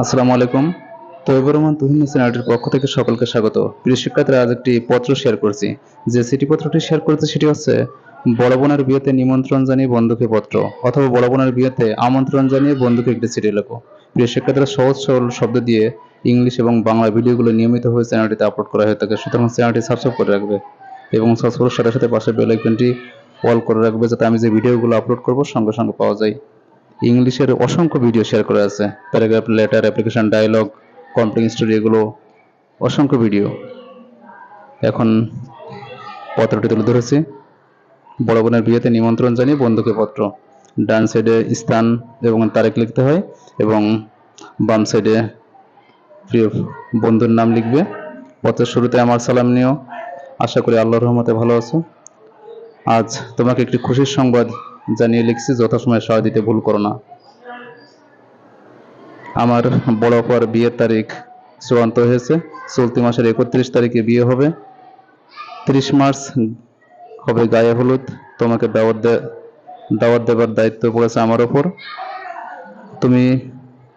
আসসালামু আলাইকুম। তৈবুর রহমান তুহিন চ্যানেলটির পক্ষ থেকে সকলকে স্বাগত। প্রিয় শিক্ষার্থীরা, আজ একটি পত্র শেয়ার করছি। যে সিটি পত্রটি শেয়ার করতে সেটি হচ্ছে বড় বোনের বিয়েতে নিমন্ত্রণ জানিয়ে বন্ধুকে পত্র অথবা বড় বোনের বিয়েতে আমন্ত্রণ জানিয়ে বন্ধুকে একটি চিঠি লেখো। প্রিয় শিক্ষার্থীরা, সহজ সরল শব্দ দিয়ে ইংলিশ এবং বাংলা ভিডিওগুলো নিয়মিতভাবে চ্যানেলটিতে আপলোড করা হয়ে থাকে। সুতরাং চ্যানেলটি সাবস্ক্রাইব করে রাখবে এবং সাবস্ক্রাইবের সাথে সাথে পাশে বেল আইকনটি অল করে রাখবে যাতে আমি যে ভিডিওগুলো আপলোড করব, সঙ্গে সঙ্গে পাওয়া যায়। ইংলিশের অসংখ্য ভিডিও শেয়ার করা আছে। Paragraph letter application dialogue complain story এগুলো অসংখ্য ভিডিও এখন পত্রটি তুলে ধরেছি। বড় বোনের বিয়েতে নিমন্ত্রণ জানিয়ে বন্ধুকে পত্র। ডান সাইডে স্থান এবং তারিখ লিখতে হয় এবং বাম সাইডে প্রিয় বন্ধুর নাম লিখবে। পত্রের শুরুতে আমার সালাম নিও। আশা করি আল্লাহর রহমতে ভালো আছো। আজ তোমাকে একটি খুশির সংবাদ জানিয়ে লিখছি, যথাসময়ে সাড়া দিতে ভুল করো না। আমার বড় অপার বিয়ের তারিখ চূড়ান্ত হয়েছে। চলতি মাসের একত্রিশ তারিখে বিয়ে হবে। ত্রিশ মার্চ হবে গায়ে হলুদ। তোমাকে দাওয়াত দাওয়াত দেবার দায়িত্ব পড়েছে আমার ওপর। তুমি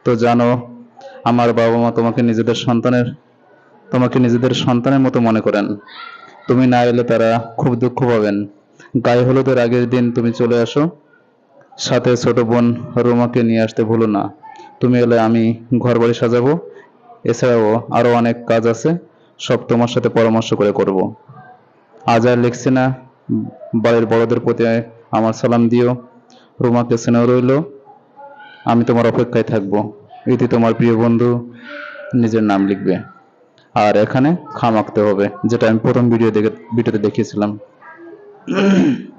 তো জানো, আমার বাবা মা তোমাকে নিজেদের সন্তানের তোমাকে নিজেদের সন্তানের মতো মনে করেন। তুমি না এলে তারা খুব দুঃখ পাবেন। গায়ে হলুদের আগের দিন তুমি চলে আসো। সাথে ছোট বোন রোমাকে নিয়ে আসতে ভুলো না। তুমি এলে আমি ঘর বাড়ি সাজাবো। এছাড়াও আরও অনেক কাজ আছে। সব তোমার সাথে পরামর্শ করে করব। আজ আর লিখছি না। বাড়ির বড়দের প্রতি আমার সালাম দিও। রোমাকে স্নেহ রইল। আমি তোমার অপেক্ষায় থাকব। ইতি তোমার প্রিয় বন্ধু, নিজের নাম লিখবে। আর এখানে খাম আঁকতে হবে, যেটা আমি প্রথম ভিডিও দেখে ভিডিওতে দেখিয়েছিলাম। 嗯。